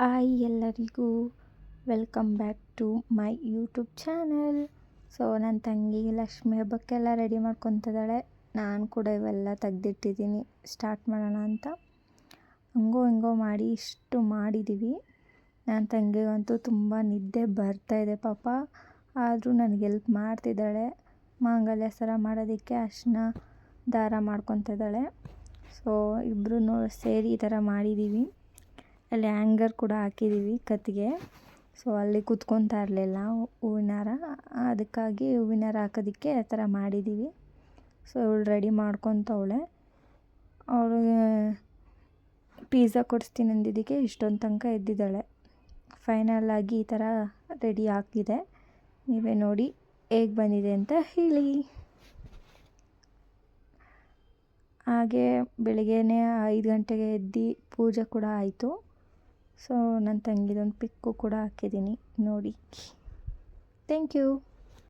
Hi ಎಲ್ಲರಿಗೂ welcome back to my YouTube channel. So ನನ್ನ ತಂಗಿ ಲಕ್ಷ್ಮಿ ಹಬ್ಬಕ್ಕೆಲ್ಲ ರೆಡಿ ಮಾಡ್ಕೊತಿದ್ದಾಳೆ. ನಾನು ಕೂಡ ಇವೆಲ್ಲ ತೆಗ್ದಿಟ್ಟಿದ್ದೀನಿ. ಸ್ಟಾರ್ಟ್ ಮಾಡೋಣ ಅಂತ. ಹಂಗೋ ಹಿಂಗೋ ಮಾಡಿ ಇಷ್ಟು ಮಾಡಿದ್ದೀವಿ ನನ್ನ ತಂಗಿಗಂತೂ ತುಂಬ ನಿದ್ದೆ ಬರ್ತಾಯಿದೆ ಪಾಪ. ಆದರೂ ನನಗೆ ಎಲ್ಪ್ ಮಾಡ್ತಿದ್ದಾಳೆ. ಮಾಂಗಲ್ಯ ಸರ ಮಾಡೋದಕ್ಕೆ ಅರ್ಶಿನ ದಾರ ಮಾಡ್ಕೊತಿದ್ದಾಳೆ. ಸೊ ಇಬ್ಬರೂ ಸೇರಿ ಈ ಥರ ಮಾಡಿದ್ದೀವಿ ಅಲ್ಲಿ ಆ್ಯಂಗರ್ ಕೂಡ ಹಾಕಿದ್ದೀವಿ ಕತ್ತಿಗೆ. ಸೊ ಅಲ್ಲಿ ಕೂತ್ಕೊತಾ ಇರಲಿಲ್ಲ ಹೂವಿನ ಹಾರ ಅದಕ್ಕಾಗಿ ಹೂವಿನ ಹಾರ ಹಾಕೋದಕ್ಕೆ ಆ ಥರ ಮಾಡಿದ್ದೀವಿ. ಸೊ ಇವಳು ರೆಡಿ ಮಾಡ್ಕೊತವಳೆ. ಅವಳಿಗೆ ಪಿಝಾ ಕೊಡಿಸ್ತೀನಿ ಅಂದಿದ್ದಕ್ಕೆ ಇಷ್ಟೊಂದು ತನಕ ಎದ್ದಿದ್ದಾಳೆ. ಫೈನಲ್ ಆಗಿ ಈ ಥರ ರೆಡಿ ಆಗಿದೆ ನೀವೇ ನೋಡಿ ಹೇಗೆ ಬಂದಿದೆ ಅಂತ ಹೇಳಿ. ಹಾಗೆ ಬೆಳಗ್ಗೆನೇ ಐದು ಗಂಟೆಗೆ ಎದ್ದು ಪೂಜೆ ಕೂಡ ಆಯಿತು. ಸೊ ನನ್ನ ತಂಗಿದೊಂದು ಪಿಕ್ಕು ಕೂಡ ಹಾಕಿದ್ದೀನಿ. ನೋಡಿ. Thank you